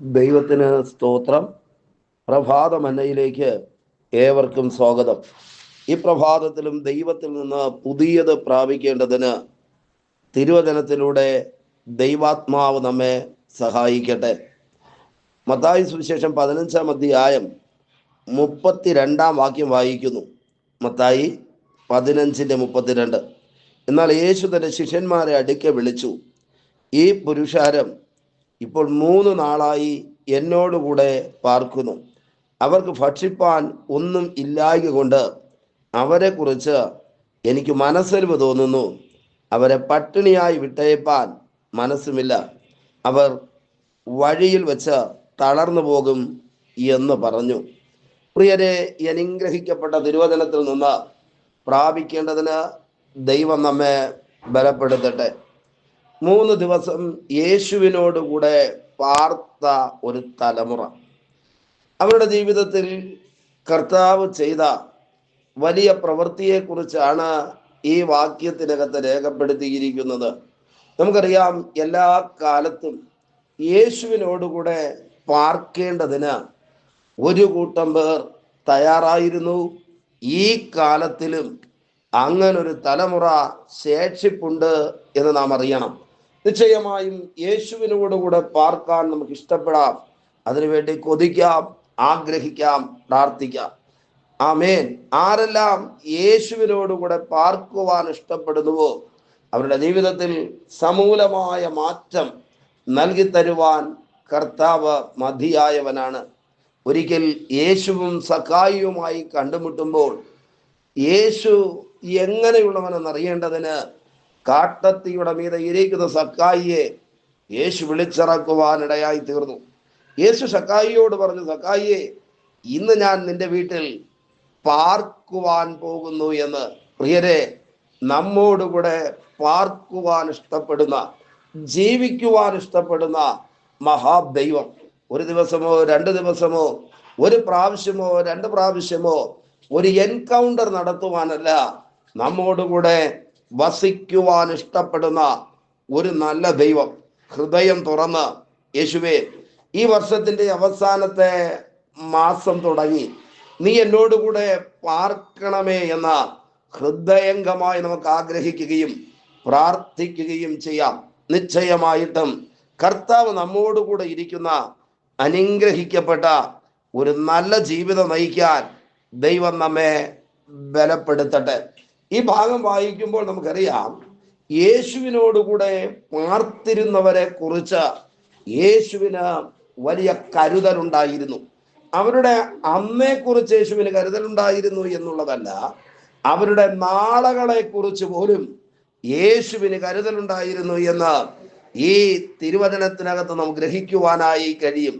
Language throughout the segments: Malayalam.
ദൈവത്തിന് സ്തോത്രം. പ്രഭാത മന്നയിലേക്ക് ഏവർക്കും സ്വാഗതം. ഈ പ്രഭാതത്തിലും ദൈവത്തിൽ നിന്ന് പുതിയത് പ്രാപിക്കേണ്ടതിന് തിരുവചനത്തിലൂടെ ദൈവാത്മാവ് നമ്മെ സഹായിക്കട്ടെ. മത്തായി സുവിശേഷം പതിനഞ്ചാം അധ്യായം മുപ്പത്തിരണ്ടാം വാക്യം വായിക്കുന്നു. മത്തായി പതിനഞ്ചിന്റെ മുപ്പത്തിരണ്ട്. എന്നാൽ യേശു തന്റെ ശിഷ്യന്മാരെ അടുക്കെ വിളിച്ചു. ഈ പുരുഷാരം ഇപ്പോൾ മൂന്ന് നാളായി എന്നോടുകൂടെ പാർക്കുന്നു. അവർക്ക് ഭക്ഷിപ്പാൻ ഒന്നും ഇല്ലായ്ക അവരെക്കുറിച്ച് അവരെ എനിക്ക് മനസ്സരിവ് തോന്നുന്നു. അവരെ പട്ടിണിയായി വിട്ടയപ്പാൻ മനസ്സുമില്ല. അവർ വഴിയിൽ വെച്ച് തളർന്നു പോകും എന്ന് പറഞ്ഞു. പ്രിയരെ അനുഗ്രഹിക്കപ്പെട്ട തിരുവചനത്തിൽ നിന്ന് പ്രാപിക്കേണ്ടതിന് ദൈവം നമ്മെ ബലപ്പെടുത്തട്ടെ. മൂന്ന് ദിവസം യേശുവിനോട് കൂടെ പാർത്ത ഒരു തലമുറ. അവരുടെ ജീവിതത്തിൽ കർത്താവ് ചെയ്ത വലിയ പ്രവൃത്തിയെക്കുറിച്ചാണ് ഈ വാക്യത്തിനകത്ത് രേഖപ്പെടുത്തിയിരിക്കുന്നത്. നമുക്കറിയാം എല്ലാ കാലത്തും യേശുവിനോടുകൂടെ പാർക്കേണ്ടതിന് ഒരു കൂട്ടം പേർ തയ്യാറായിരുന്നു. ഈ കാലത്തിലും അങ്ങനൊരു തലമുറ ശേഷിപ്പുണ്ട് എന്ന് നാം അറിയണം. നിശ്ചയമായും യേശുവിനോടുകൂടെ പാർക്കാൻ നമുക്ക് ഇഷ്ടപ്പെടാം അതിനുവേണ്ടി കൊതിക്കാം ആഗ്രഹിക്കാം പ്രാർത്ഥിക്കാം. ആമേൻ. ആരെല്ലാം യേശുവിനോടുകൂടെ പാർക്കുവാൻ ഇഷ്ടപ്പെടുന്നുവോ അവരുടെ ജീവിതത്തിൽ സമൂലമായ മാറ്റം നൽകി തരുവാൻ കർത്താവ് മതിയായവനാണ്. ഒരിക്കൽ യേശുവും സഖായിയുമായി കണ്ടുമുട്ടുമ്പോൾ യേശു എങ്ങനെയുള്ളവനെന്ന് അറിയേണ്ടതിന് കാട്ടത്തിയുടെ മീതെ ഇരിക്കുന്ന സക്കായിയെ യേശു വിളിച്ചിറക്കുവാനിടയായി തീർന്നു. യേശു സക്കായിയോട് പറഞ്ഞു സക്കായിയെ ഇന്ന് ഞാൻ നിന്റെ വീട്ടിൽ പാർക്കുവാൻ പോകുന്നു എന്ന്. പ്രിയരെ നമ്മോടുകൂടെ പാർക്കുവാൻ ഇഷ്ടപ്പെടുന്ന ജീവിക്കുവാൻ ഇഷ്ടപ്പെടുന്ന മഹാദൈവം. ഒരു ദിവസമോ രണ്ട് ദിവസമോ ഒരു പ്രാവശ്യമോ രണ്ട് പ്രാവശ്യമോ ഒരു എൻകൗണ്ടർ നടത്തുവാനല്ല നമ്മോടുകൂടെ വസിക്കുവാൻ ഇഷ്ടപ്പെടുന്ന ഒരു നല്ല ദൈവം. ഹൃദയം തുറന്ന് യേശുവെ ഈ വർഷത്തിന്റെ അവസാനത്തെ മാസം തുടങ്ങി. നീ എന്നോടുകൂടെ പാർക്കണമേ എന്ന ഹൃദയംഗമായി നമുക്ക് ആഗ്രഹിക്കുകയും പ്രാർത്ഥിക്കുകയും ചെയ്യാം. നിശ്ചയമായിട്ടും കർത്താവ് നമ്മോടുകൂടെ ഇരിക്കുന്ന അനുഗ്രഹിക്കപ്പെട്ട ഒരു നല്ല ജീവിതം നയിക്കാൻ ദൈവം നമ്മെ ബലപ്പെടുത്തട്ടെ. ഈ ഭാഗം വായിക്കുമ്പോൾ നമുക്കറിയാം യേശുവിനോടുകൂടെ പാർത്തിരുന്നവരെ കുറിച്ച് യേശുവിന് വലിയ കരുതലുണ്ടായിരുന്നു. അവരുടെ അമ്മയെ കുറിച്ച് യേശുവിന് കരുതലുണ്ടായിരുന്നു എന്നുള്ളതല്ല അവരുടെ നാളകളെ കുറിച്ച് പോലും യേശുവിന് കരുതലുണ്ടായിരുന്നു എന്ന് ഈ തിരുവചനത്തിനകത്ത് നമുക്ക് ഗ്രഹിക്കുവാനായി കഴിയും.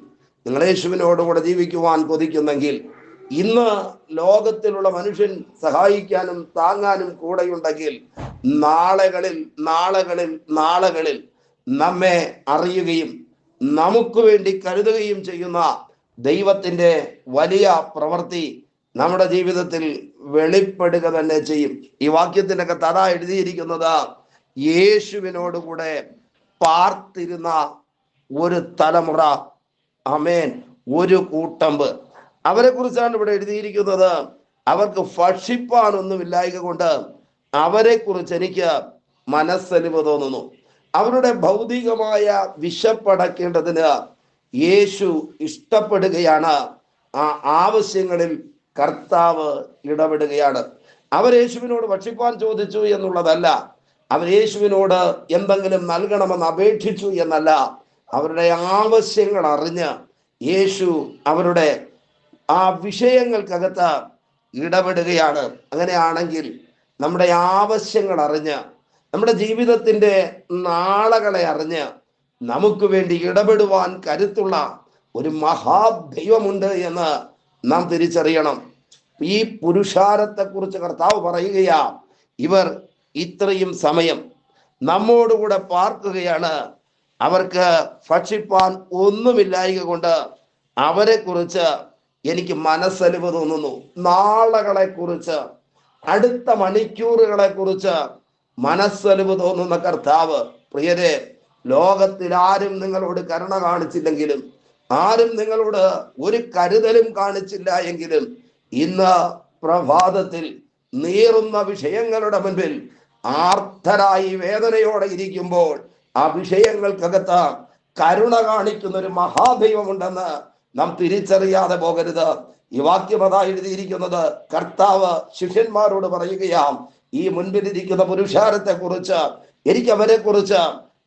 നിങ്ങൾ യേശുവിനോടുകൂടെ ജീവിക്കുവാൻ കൊതിക്കുന്നെങ്കിൽ ഇന്ന് ലോകത്തിലുള്ള മനുഷ്യൻ സഹായിക്കാനും താങ്ങാനും കൂടെയുണ്ടെങ്കിൽ നാളകളിൽ നാളകളിൽ നാളകളിൽ നമ്മെ അറിയുകയും നമുക്ക് വേണ്ടി കരുതുകയും ചെയ്യുന്ന ദൈവത്തിന്റെ വലിയ പ്രവൃത്തി നമ്മുടെ ജീവിതത്തിൽ വെളിപ്പെടുക തന്നെ ചെയ്യും. ഈ വാക്യത്തിനൊക്കെ തഥ എഴുതിയിരിക്കുന്നത് യേശുവിനോടുകൂടെ പാർത്തിരുന്ന ഒരു തലമുറ. അമേൻ ഒരു കൂട്ടമ്പ്. അവരെ കുറിച്ചാണ് ഇവിടെ എഴുതിയിരിക്കുന്നത്. അവർക്ക് ഭക്ഷിപ്പാനൊന്നുമില്ലായക കൊണ്ട് അവരെ കുറിച്ച് എനിക്ക് മനസ്സലിവ് തോന്നുന്നു. അവരുടെ ഭൗതികമായ വിശപ്പടക്കേണ്ടതിന് യേശു ഇഷ്ടപ്പെടുകയാണ്. ആ ആവശ്യങ്ങളിൽ കർത്താവ് ഇടപെടുകയാണ്. അവർ യേശുവിനോട് ഭക്ഷിപ്പാൻ ചോദിച്ചു എന്നുള്ളതല്ല. അവർ യേശുവിനോട് എന്തെങ്കിലും നൽകണമെന്ന് അപേക്ഷിച്ചു എന്നല്ല. അവരുടെ ആവശ്യങ്ങൾ അറിഞ്ഞ് യേശു അവരുടെ ആ വിഷയങ്ങൾക്കകത്ത് ഇടപെടുകയാണ്. അങ്ങനെയാണെങ്കിൽ നമ്മുടെ ആവശ്യങ്ങൾ അറിഞ്ഞ് നമ്മുടെ ജീവിതത്തിന്റെ നാളകളെ അറിഞ്ഞ് നമുക്ക് വേണ്ടി ഇടപെടുവാൻ കരുത്തുള്ള ഒരു മഹാദൈവമുണ്ട് എന്ന് നാം തിരിച്ചറിയണം. ഈ പുരുഷാരത്തെ കുറിച്ച് കർത്താവ് പറയുകയാ ഇവർ ഇത്രയും സമയം നമ്മോടുകൂടെ പാർക്കുകയാണ്. അവർക്ക് ഭക്ഷിപ്പാൻ ഒന്നുമില്ലായക കൊണ്ട് അവരെ കുറിച്ച് എനിക്ക് മനസ്സലിവ് തോന്നുന്നു. നാളകളെ കുറിച്ച് അടുത്ത മണിക്കൂറുകളെ കുറിച്ച് മനസ്സലിവ് തോന്നുന്ന കർത്താവ് പ്രിയരെ ലോകത്തിൽ ആരും നിങ്ങളോട് കരുണ കാണിച്ചില്ലെങ്കിലും ആരും നിങ്ങളോട് ഒരു കരുതലും കാണിച്ചില്ല എങ്കിലും ഇന്ന് പ്രഭാതത്തിൽ നീറുന്ന വിഷയങ്ങളുടെ മുൻപിൽ ആർത്തരായി വേദനയോടെ ഇരിക്കുമ്പോൾ ആ വിഷയങ്ങൾക്കകത്ത് കരുണ കാണിക്കുന്ന ഒരു മഹാദൈവമുണ്ടെന്ന് നാം തിരിച്ചറിയാതെ പോകരുത്. ഈ വാക്യം അതാ എഴുതിയിരിക്കുന്നത്. കർത്താവ് ശിഷ്യന്മാരോട് പറയുകയാം ഈ മുൻപിലിരിക്കുന്ന പുരുഷാരത്തെ കുറിച്ച് എനിക്ക് അവരെ കുറിച്ച്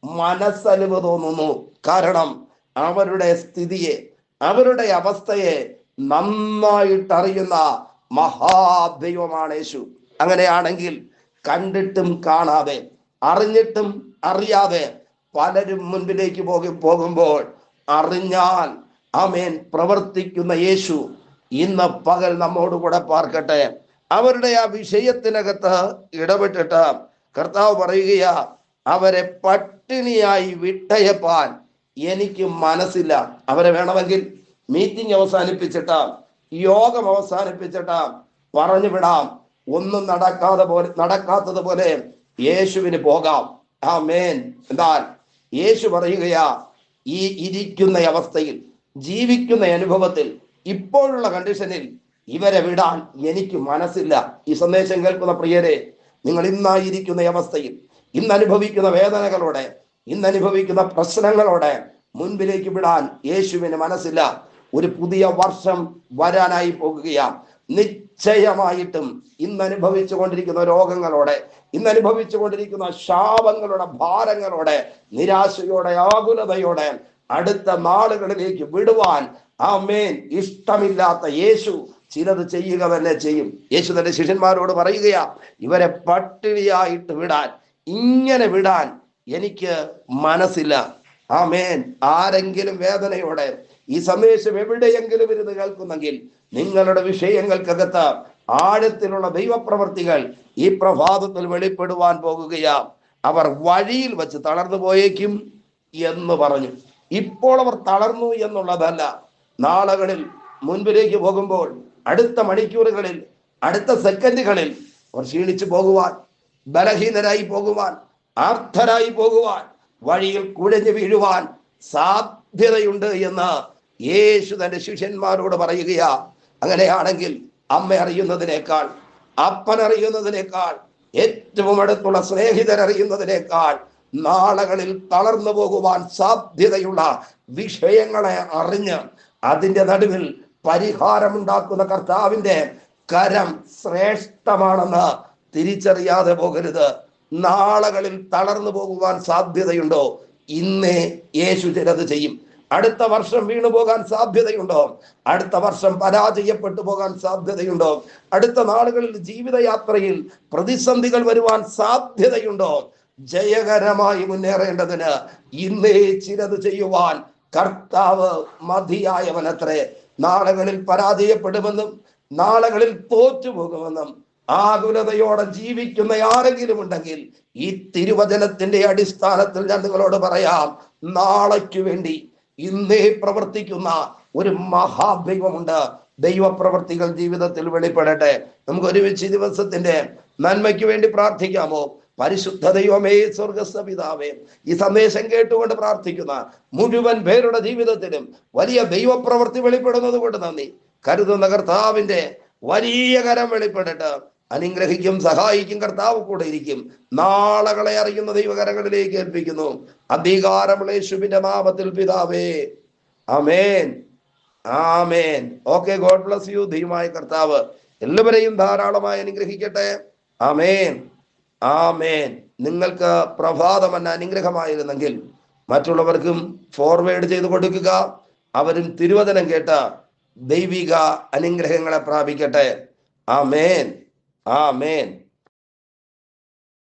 മനസ്സലിവ് തോന്നുന്നു. കാരണം അവരുടെ സ്ഥിതിയെ അവരുടെ അവസ്ഥയെ നന്നായിട്ട് അറിയുന്ന മഹാദൈവമാണ് യേശു. അങ്ങനെയാണെങ്കിൽ കണ്ടിട്ടും കാണാതെ അറിഞ്ഞിട്ടും അറിയാതെ പലരും മുൻപിലേക്ക് പോകും പോകുമ്പോൾ അറിഞ്ഞാൽ അമേൻ പ്രവർത്തിക്കുന്ന യേശു ഇന്ന് പകൽ നമ്മോട് കൂടെ പാർക്കട്ടെ. അവരുടെ ആ വിഷയത്തിനകത്ത് ഇടപെട്ടിട്ട് കർത്താവ് പറയുകയാ അവരെ പട്ടിണിയായി വിട്ടയപ്പാൻ എനിക്ക് മനസ്സില്ല. അവരെ വേണമെങ്കിൽ മീറ്റിംഗ് അവസാനിപ്പിച്ചിട്ട് യോഗം അവസാനിപ്പിച്ചിട്ട് പറഞ്ഞു വിടാം. ഒന്നും നടക്കാതെ പോലെ നടക്കാത്തത് പോലെ യേശുവിന് പോകാം. ആ മേൻ എന്നാൽ യേശു പറയുകയാ ഈ ഇരിക്കുന്ന അവസ്ഥയിൽ ജീവിക്കുന്ന അനുഭവത്തിൽ ഇപ്പോഴുള്ള കണ്ടീഷനിൽ ഇവരെ വിടാൻ എനിക്ക് മനസ്സില്ല. ഈ സന്ദേശം കേൾക്കുന്ന പ്രിയരെ നിങ്ങൾ ഇന്നായിരിക്കുന്ന അവസ്ഥയിൽ ഇന്ന് അനുഭവിക്കുന്ന വേദനകളോടെ ഇന്ന് അനുഭവിക്കുന്ന പ്രശ്നങ്ങളോടെ മുൻപിലേക്ക് വിടാൻ യേശുവിന് മനസ്സില്ല. ഒരു പുതിയ വർഷം വരാനായി പോകുകയാണ്. നിശ്ചയമായിട്ടും ഇന്ന് അനുഭവിച്ചു കൊണ്ടിരിക്കുന്ന രോഗങ്ങളോടെ ഇന്ന് അനുഭവിച്ചു കൊണ്ടിരിക്കുന്ന ശാപങ്ങളുടെ ഭാരങ്ങളോടെ നിരാശയോടെ ആകുലതയോടെ അടുത്ത നാളുകളിലേക്ക് വിടുവാൻ ആ മേൻ ഇഷ്ടമില്ലാത്ത യേശു ചിലത് ചെയ്യുക തന്നെ ചെയ്യും. യേശു തന്റെ ശിഷ്യന്മാരോട് പറയുകയാ ഇവരെ പട്ടിണിയായിട്ട് വിടാൻ ഇങ്ങനെ വിടാൻ എനിക്ക് മനസ്സില്ല. ആ മേൻ ആരെങ്കിലും വേദനയോടെ ഈ സന്ദേശം എവിടെയെങ്കിലും ഇരുന്ന് കേൾക്കുന്നെങ്കിൽ നിങ്ങളുടെ വിഷയങ്ങൾക്കകത്ത് ആഴത്തിലുള്ള ദൈവപ്രവർത്തികൾ ഈ പ്രഭാതത്തിൽ വെളിപ്പെടുവാൻ പോകുകയാ. അവർ വഴിയിൽ വെച്ച് തളർന്നു പോയേക്കും എന്ന് പറഞ്ഞു. ഇപ്പോൾ അവർ തളർന്നു എന്നുള്ളതല്ല. നാളുകളിൽ മുൻപിലേക്ക് പോകുമ്പോൾ അടുത്ത മണിക്കൂറുകളിൽ അടുത്ത സെക്കൻഡുകളിൽ അവർ ക്ഷീണിച്ചു പോകുവാൻ ബലഹീനരായി പോകുവാൻ ആർത്തരായി പോകുവാൻ വഴിയിൽ കുഴഞ്ഞു വീഴുവാൻ സാധ്യതയുണ്ട് എന്ന് യേശു തന്റെ ശിഷ്യന്മാരോട് പറയുകയാ. അങ്ങനെയാണെങ്കിൽ അമ്മ അറിയുന്നതിനേക്കാൾ അപ്പൻ അറിയുന്നതിനേക്കാൾ ഏറ്റവും അടുത്തുള്ള സ്നേഹിതർ അറിയുന്നതിനേക്കാൾ നാളുകളിൽ തളർന്നു പോകുവാൻ സാധ്യതയുള്ള വിഷയങ്ങളെ അറിഞ്ഞ് അതിന്റെ നടുവിൽ പരിഹാരമുണ്ടാക്കുന്ന കർത്താവിന്റെ കരം ശ്രേഷ്ഠമാണെന്ന് തിരിച്ചറിയാതെ പോകരുത്. നാളുകളിൽ തളർന്നു പോകുവാൻ സാധ്യതയുണ്ടോ? ഇന്നേ യേശു ചിലത് ചെയ്യും. അടുത്ത വർഷം വീണു പോകാൻ സാധ്യതയുണ്ടോ? അടുത്ത വർഷം പരാജയപ്പെട്ടു പോകാൻ സാധ്യതയുണ്ടോ? അടുത്ത നാളുകളിൽ ജീവിതയാത്രയിൽ പ്രതിസന്ധികൾ വരുവാൻ സാധ്യതയുണ്ടോ? ജയകരമായി മുന്നേറേണ്ടതിന് ഇന്നേ ചിലത് ചെയ്യുവാൻ കർത്താവ് മതിയായവനത്രേ. നാളുകളിൽ പരാജയപ്പെടുമെന്നും നാളുകളിൽ തോറ്റുപോകുമെന്നും ആകുലതയോടെ ജീവിക്കുന്ന ആരെങ്കിലും ഉണ്ടെങ്കിൽ ഈ തിരുവചനത്തിന്റെ അടിസ്ഥാനത്തിൽ ഞാൻ നിങ്ങളോട് പറയാം നാളേക്ക് വേണ്ടി ഇന്നേ പ്രവർത്തിക്കുന്ന ഒരു മഹാദൈവമുണ്ട്. ദൈവപ്രവർത്തികൾ ജീവിതത്തിൽ വെളിപ്പെടട്ടെ. നമുക്ക് ഒരുമിച്ച് ദിവസത്തിന്റെ നന്മയ്ക്ക് വേണ്ടി പ്രാർത്ഥിക്കാമോ? പരിശുദ്ധ ദൈവമേ സ്വർഗസ്ഥ പിതാവേ ഈ സന്ദേശം കേട്ടുകൊണ്ട് പ്രാർത്ഥിക്കുന്ന മുഴുവൻ പേരുടെ ജീവിതത്തിലും വലിയ ദൈവപ്രവൃത്തി വെളിപ്പെടുന്നത് കൊണ്ട് നന്ദി. കരുതുന്ന കർത്താവിന്റെ വലിയ കരം വെളിപ്പെട്ടിട്ട് അനുഗ്രഹിക്കും സഹായിക്കും കർത്താവ് കൂടെ ഇരിക്കും. നാളകളെ അറിയുന്ന ദൈവകരങ്ങളിലേക്ക് ഏൽപ്പിക്കുന്നു. അധികാരമുള്ള യേശുവിന്റെ നാമത്തിൽ പിതാവേ അമേൻ ആമേൻ. Okay God bless you. ദൈവമായ കർത്താവ് എല്ലാവരെയും ധാരാളമായി അനുഗ്രഹിക്കട്ടെ. ആമേൻ. ആമേൻ. നിങ്ങൾക്ക് പ്രഭാതം എന്ന അനുഗ്രഹമായിരുന്നെങ്കിൽ മറ്റുള്ളവർക്കും ഫോർവേഡ് ചെയ്ത് കൊടുക്കുക. അവരും തിരുവചനം കേട്ട ദൈവിക അനുഗ്രഹങ്ങളെ പ്രാപിക്കട്ടെ. ആമേൻ. ആമേൻ.